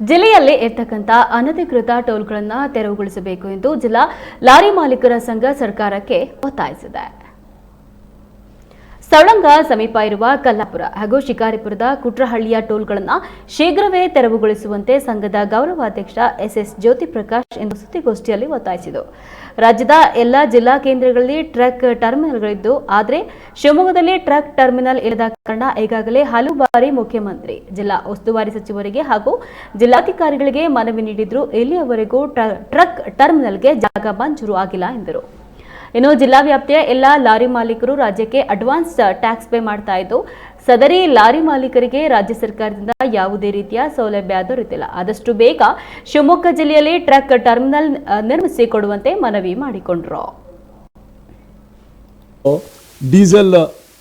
ಜಿಲ್ಲೆಯಲ್ಲಿ ಇರ್ತಕ್ಕಂಥ ಅನಧಿಕೃತ ಟೋಲ್ಗಳನ್ನು ತೆರವುಗೊಳಿಸಬೇಕು ಎಂದು ಜಿಲ್ಲಾ ಲಾರಿ ಮಾಲೀಕರ ಸಂಘ ಸರ್ಕಾರಕ್ಕೆ ಒತ್ತಾಯಿಸಿದೆ. ಸವಳಂಗ ಸಮೀಪ ಇರುವ ಕಲ್ಲಾಪುರ ಹಾಗೂ ಶಿಕಾರಿಪುರದ ಕುಟ್ರಹಳ್ಳಿಯ ಟೋಲ್ಗಳನ್ನು ಶೀಘ್ರವೇ ತೆರವುಗೊಳಿಸುವಂತೆ ಸಂಘದ ಗೌರವಾಧ್ಯಕ್ಷ ಎಸ್ಎಸ್ ಜ್ಯೋತಿ ಪ್ರಕಾಶ್ ಎಂದು ಸುದ್ದಿಗೋಷ್ಠಿಯಲ್ಲಿ ಒತ್ತಾಯಿಸಿದರು. ರಾಜ್ಯದ ಎಲ್ಲ ಜಿಲ್ಲಾ ಕೇಂದ್ರಗಳಲ್ಲಿ ಟ್ರಕ್ ಟರ್ಮಿನಲ್ಗಳಿದ್ದು, ಆದರೆ ಶಿವಮೊಗ್ಗದಲ್ಲಿ ಟ್ರಕ್ ಟರ್ಮಿನಲ್ ಇಲ್ಲದ ಕಾರಣ ಈಗಾಗಲೇ ಹಲವು ಬಾರಿ ಮುಖ್ಯಮಂತ್ರಿ, ಜಿಲ್ಲಾ ಉಸ್ತುವಾರಿ ಸಚಿವರಿಗೆ ಹಾಗೂ ಜಿಲ್ಲಾಧಿಕಾರಿಗಳಿಗೆ ಮನವಿ ನೀಡಿದ್ರು. ಇಲ್ಲಿಯವರೆಗೂ ಟ್ರಕ್ ಟರ್ಮಿನಲ್ಗೆ ಜಾಗ ಮಂಜೂರು ಆಗಿಲ್ಲ ಎಂದರು. ಇನ್ನು ಜಿಲ್ಲಾ ವ್ಯಾಪ್ತಿಯ ಎಲ್ಲ ಲಾರಿ ಮಾಲೀಕರು ರಾಜ್ಯಕ್ಕೆ ಅಡ್ವಾನ್ಸ್ ಟ್ಯಾಕ್ಸ್ ಪೇ ಮಾಡ್ತಾ ಇದ್ದು, ಸದರಿ ಲಾರಿ ಮಾಲೀಕರಿಗೆ ರಾಜ್ಯ ಸರ್ಕಾರದಿಂದ ಯಾವುದೇ ರೀತಿಯ ಸೌಲಭ್ಯ ದೊರೆತಿಲ್ಲ. ಆದಷ್ಟು ಬೇಗ ಶಿವಮೊಗ್ಗ ಜಿಲ್ಲೆಯಲ್ಲಿ ಟ್ರಕ್ ಟರ್ಮಿನಲ್ ನಿರ್ಮಿಸಿ ಕೊಡುವಂತೆ ಮನವಿ ಮಾಡಿಕೊಂಡ್ರು. ಡೀಸೆಲ್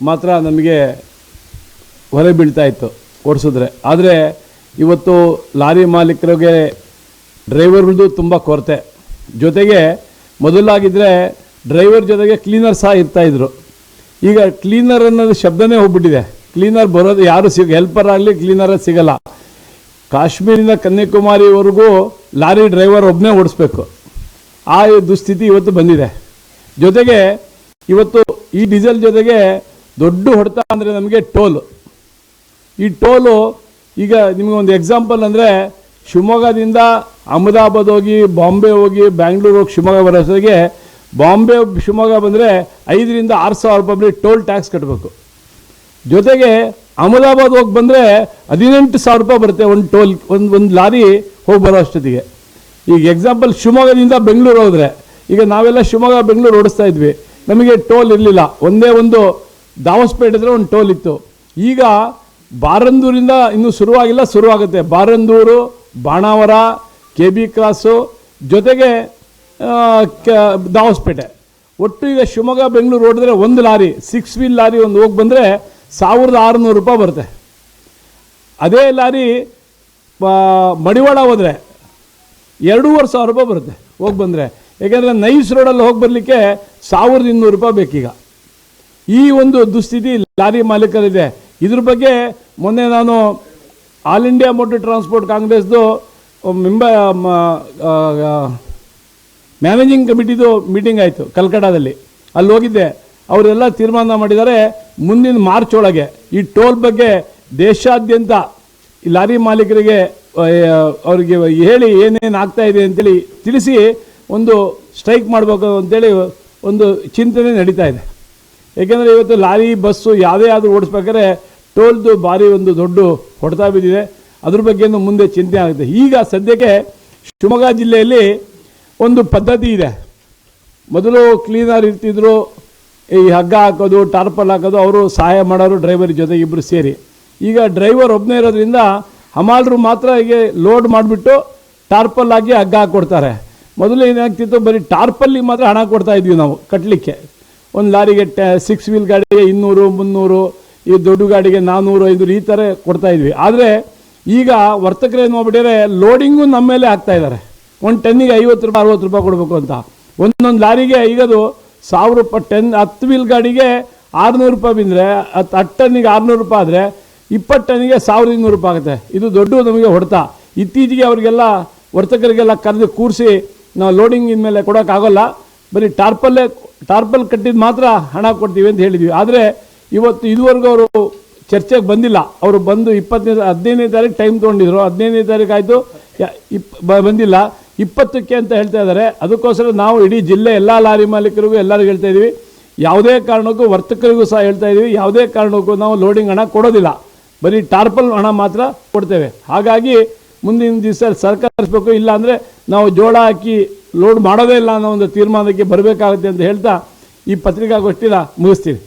ಮಾತ್ರ ನಮಗೆ ಹೊರೆ ಬೀಳ್ತಾ ಇತ್ತು ಓಡಿಸಿದ್ರೆ. ಆದರೆ ಇವತ್ತು ಲಾರಿ ಮಾಲೀಕರಿಗೆ ಡ್ರೈವರ್ಗಳದ್ದು ತುಂಬ ಕೊರತೆ. ಜೊತೆಗೆ ಮೊದಲಾಗಿದ್ದರೆ ಡ್ರೈವರ್ ಜೊತೆಗೆ ಕ್ಲೀನರ್ ಸಹ ಇರ್ತಾಯಿದ್ರು ಈಗ ಕ್ಲೀನರ್ ಅನ್ನೋದು ಶಬ್ದನೇ ಹೋಗ್ಬಿಟ್ಟಿದೆ. ಕ್ಲೀನರ್ ಬರೋದು ಯಾರು ಸಿಗ ಹೆಲ್ಪರ್ ಆಗಲಿ ಕ್ಲೀನರ್ ಸಿಗಲ್ಲ. ಕಾಶ್ಮೀರಿಂದ ಕನ್ಯಾಕುಮಾರಿವರೆಗೂ ಲಾರಿ ಡ್ರೈವರ್ ಒಬ್ಬನೇ ಓಡಿಸ್ಬೇಕು. ಆ ದುಸ್ಥಿತಿ ಇವತ್ತು ಬಂದಿದೆ. ಜೊತೆಗೆ ಇವತ್ತು ಈ ಡೀಸೆಲ್ ಜೊತೆಗೆ ದೊಡ್ಡ ಹೊಡೆತ ಅಂದರೆ ನಮಗೆ ಟೋಲು. ಈ ಟೋಲು ಈಗ ನಿಮಗೆ ಒಂದು ಎಕ್ಸಾಂಪಲ್ ಅಂದರೆ ಶಿವಮೊಗ್ಗದಿಂದ ಅಹಮದಾಬಾದ್ ಹೋಗಿ ಬಾಂಬೆ ಹೋಗಿ ಬ್ಯಾಂಗ್ಳೂರು ಹೋಗಿ ಶಿವಮೊಗ್ಗ ಬರೋರಿಗೆ ಬಾಂಬೆ, ಶಿವಮೊಗ್ಗ ಬಂದರೆ ಐದರಿಂದ ಆರು ಸಾವಿರ ರೂಪಾಯಿ ಟೋಲ್ ಟ್ಯಾಕ್ಸ್ ಕಟ್ಟಬೇಕು ಜೊತೆಗೆ ಅಹಮದಾಬಾದ್ ಹೋಗಿ ಬಂದರೆ ಹದಿನೆಂಟು ಸಾವಿರ ರೂಪಾಯಿ ಬರುತ್ತೆ ಒಂದು ಟೋಲ್, ಒಂದು ಒಂದು ಲಾರಿ ಹೋಗಿ ಬರೋ ಅಷ್ಟೊತ್ತಿಗೆ. ಈಗ ಎಕ್ಸಾಂಪಲ್ ಶಿವಮೊಗ್ಗದಿಂದ ಬೆಂಗಳೂರು ಹೋದರೆ, ಈಗ ನಾವೆಲ್ಲ ಶಿವಮೊಗ್ಗ, ಬೆಂಗಳೂರು ಓಡಿಸ್ತಾ ಇದ್ವಿ. ನಮಗೆ ಟೋಲ್ ಇರಲಿಲ್ಲ. ಒಂದೇ ಒಂದು ದಾವಸ್ಪೇಟೆ ಹತ್ರ ಒಂದು ಟೋಲ್ ಇತ್ತು. ಈಗ ಬಾರಂದೂರಿಂದ ಇನ್ನೂ ಶುರುವಾಗಿಲ್ಲ, ಶುರುವಾಗುತ್ತೆ. Barandur, Banavara, K B cross, ಜೊತೆಗೆ ದಾವಸ್ಪೇಟೆ. ಒಟ್ಟು ಈಗ ಶಿವಮೊಗ್ಗ, ಬೆಂಗಳೂರು ಹೊಡೆದ್ರೆ ಒಂದು ಲಾರಿ ಸಿಕ್ಸ್ ವೀಲ್ ಲಾರಿ ಒಂದು ಹೋಗಿ ಬಂದರೆ ಸಾವಿರದ ಆರುನೂರು ರೂಪಾಯಿ ಬರುತ್ತೆ. ಅದೇ ಲಾರಿ ಮಡಿವಾಳ ಹೋದರೆ ಎರಡೂವರೆ ಸಾವಿರ ರೂಪಾಯಿ ಬರುತ್ತೆ ಹೋಗಿ ಬಂದರೆ. ಏಕೆಂದರೆ ನೈಸ್ ರೋಡಲ್ಲಿ ಹೋಗಿ ಬರಲಿಕ್ಕೆ ಸಾವಿರದ ಇನ್ನೂರು ರೂಪಾಯಿ ಬೇಕೀಗ. ಈ ಒಂದು ದುಸ್ಥಿತಿ ಲಾರಿ ಮಾಲೀಕರಿದೆ ಇದ್ರ ಬಗ್ಗೆ ಮೊನ್ನೆ ನಾನು ಆಲ್ ಇಂಡಿಯಾ ಮೋಟರ್ ಟ್ರಾನ್ಸ್ಪೋರ್ಟ್ ಕಾಂಗ್ರೆಸ್ದು ಮೆಂಬ ಮ್ಯಾನೇಜಿಂಗ್ ಕಮಿಟಿದು ಮೀಟಿಂಗ್ ಆಯಿತು ಕಲ್ಕಟ್ಟಾದಲ್ಲಿ ಅಲ್ಲಿ ಹೋಗಿದ್ದೆ. ಅವರೆಲ್ಲ ತೀರ್ಮಾನ ಮಾಡಿದ್ದಾರೆ, ಮುಂದಿನ ಮಾರ್ಚ್ ಒಳಗೆ. ಈ ಟೋಲ್ ಬಗ್ಗೆ ದೇಶಾದ್ಯಂತ ಈ ಲಾರಿ ಮಾಲೀಕರಿಗೆ ಅವರಿಗೆ ಹೇಳಿ ಏನೇನು ಆಗ್ತಾ ಇದೆ ಅಂತೇಳಿ ತಿಳಿಸಿ ಒಂದು ಸ್ಟ್ರೈಕ್ ಮಾಡಬೇಕು ಅಂತೇಳಿ ಒಂದು ಚಿಂತನೆ ನಡೀತಾ ಇದೆ. ಏಕೆಂದರೆ ಇವತ್ತು ಲಾರಿ, ಬಸ್ಸು ಯಾವುದೇ ಆದರೂ ಓಡಿಸ್ಬೇಕಾದ್ರೆ ಟೋಲ್ದು ಭಾರಿ ಒಂದು ದೊಡ್ಡ ಹೊಡೆತ ಬಿದ್ದಿದೆ. ಅದ್ರ ಬಗ್ಗೆಯೂ ಮುಂದೆ ಚಿಂತೆ ಆಗುತ್ತೆ. ಈಗ ಸದ್ಯಕ್ಕೆ ಶಿವಮೊಗ್ಗ ಜಿಲ್ಲೆಯಲ್ಲಿ ಒಂದು ಪದ್ಧತಿ ಇದೆ. ಮೊದಲು ಕ್ಲೀನರ್ ಇರ್ತಿದ್ರು, ಈ ಹಗ್ಗ ಹಾಕೋದು ಟಾರ್ಪಲ್ ಹಾಕೋದು, ಅವರು ಸಹಾಯ ಮಾಡೋರು ಡ್ರೈವರ್ ಜೊತೆ ಇಬ್ಬರು ಸೇರಿ. ಈಗ ಡ್ರೈವರ್ ಒಬ್ಬನೇ ಇರೋದ್ರಿಂದ ಹಮಾಲರು ಮಾತ್ರ ಹೀಗೆ ಲೋಡ್ ಮಾಡಿಬಿಟ್ಟು ಟಾರ್ಪಲ್ ಹಾಕಿ ಹಗ್ಗ ಹಾಕ್ಕೊಡ್ತಾರೆ ಮೊದಲು ಏನಾಗ್ತಿತ್ತು, ಬರೀ ಟಾರ್ಪಲ್ಲಿ ಮಾತ್ರ ಹಣ ಕೊಡ್ತಾ ಇದ್ವಿ ನಾವು ಕಟ್ಟಲಿಕ್ಕೆ ಒಂದು ಲಾರಿಗೆ ಟೆ ಸಿಕ್ಸ್ ವೀಲ್ ಗಾಡಿಗೆ ಇನ್ನೂರು, ಮುನ್ನೂರು, ಈ ದೊಡ್ಡ ಗಾಡಿಗೆ ನಾನ್ನೂರು ಐನೂರು ಈ ಥರ ಕೊಡ್ತಾ ಇದ್ವಿ. ಆದರೆ ಈಗ ವರ್ತಕರೇನು ಏನು ಮಾಡ್ಬಿಟ್ಟಿದ್ದಾರೆ ಲೋಡಿಂಗು ನಮ್ಮ ಮೇಲೆ ಆಗ್ತಾಯಿದ್ದಾರೆ ಒಂದು ಟನ್ನಿಗೆ ಐವತ್ತು ರೂಪಾಯಿ, ಅರವತ್ತು ರೂಪಾಯಿ ಕೊಡಬೇಕು ಅಂತ. ಒಂದೊಂದು ಲಾರಿಗೆ ಈಗದು ಸಾವಿರ ರೂಪಾಯಿ, ಟೆನ್, ಹತ್ತು ವೀಲ್ ಗಾಡಿಗೆ ಆರುನೂರು ರೂಪಾಯಿ ಬಿದ್ದರೆ ಹತ್ತು ಹತ್ತು ಟನ್ನಿಗೆ ಆರುನೂರು ರೂಪಾಯಿ ಆದರೆ ಇಪ್ಪತ್ತು ಟನ್ನಿಗೆ ಸಾವಿರದ ಇನ್ನೂರು ರೂಪಾಯಿ ಆಗುತ್ತೆ. ಇದು ದೊಡ್ಡ ನಮಗೆ ಹೊಡೆತ. ಇತ್ತೀಚೆಗೆ ಅವರಿಗೆಲ್ಲ ವರ್ತಕರಿಗೆಲ್ಲ ಕರೆದು ಕೂರಿಸಿ ನಾವು ಲೋಡಿಂಗ್ ಇನ್ಮೇಲೆ ಕೊಡೋಕ್ಕಾಗೋಲ್ಲ. ಬರೀ ಟಾರ್ಪಲ್ಲೇ, ಟಾರ್ಪಲ್ ಕಟ್ಟಿದ್ದು ಮಾತ್ರ ಹಣ ಕೊಡ್ತೀವಿ ಅಂತ ಹೇಳಿದ್ವಿ. ಆದರೆ ಇವತ್ತು ಇದುವರೆಗೂ ಅವರು ಚರ್ಚೆಗೆ ಬಂದಿಲ್ಲ. ಅವರು ಬಂದು ಇಪ್ಪತ್ತನೇ, ಹದಿನೈದನೇ ತಾರೀಕು ಟೈಮ್ ತೊಗೊಂಡಿದ್ರು. ಹದಿನೈದನೇ ತಾರೀಕು ಆಯಿತು. ಇಪ್ ಬಂದಿಲ್ಲ. ಇಪ್ಪತ್ತಕ್ಕೆ ಅಂತ ಹೇಳ್ತಾ ಇದ್ದಾರೆ. ಅದಕ್ಕೋಸ್ಕರ ನಾವು ಇಡೀ ಜಿಲ್ಲೆ ಎಲ್ಲ ಲಾರಿ ಮಾಲೀಕರಿಗೂ ಎಲ್ಲರಿಗೂ ಹೇಳ್ತಾ ಇದ್ದೀವಿ ಯಾವುದೇ ಕಾರಣಕ್ಕೂ ವರ್ತಕರಿಗೂ ಸಹ ಹೇಳ್ತಾ ಇದ್ದೀವಿ ಯಾವುದೇ ಕಾರಣಕ್ಕೂ ನಾವು ಲೋಡಿಂಗ್ ಹಣ ಕೊಡೋದಿಲ್ಲ. ಬರೀ ಟಾರ್ಪಲ್ ಹಣ ಮಾತ್ರ ಕೊಡ್ತೇವೆ. ಹಾಗಾಗಿ ಮುಂದಿನ ದಿವಸ ಇಲ್ಲ ಅಂದರೆ ನಾವು ಜೋಳ ಹಾಕಿ ಲೋಡ್ ಮಾಡೋದೇ ಇಲ್ಲ ಅನ್ನೋ ಒಂದು ತೀರ್ಮಾನಕ್ಕೆ ಬರಬೇಕಾಗುತ್ತೆ ಅಂತ ಹೇಳ್ತಾ ಈ ಪತ್ರಿಕಾಗೋಷ್ಠಿನ ಮುಗಿಸ್ತೀನಿ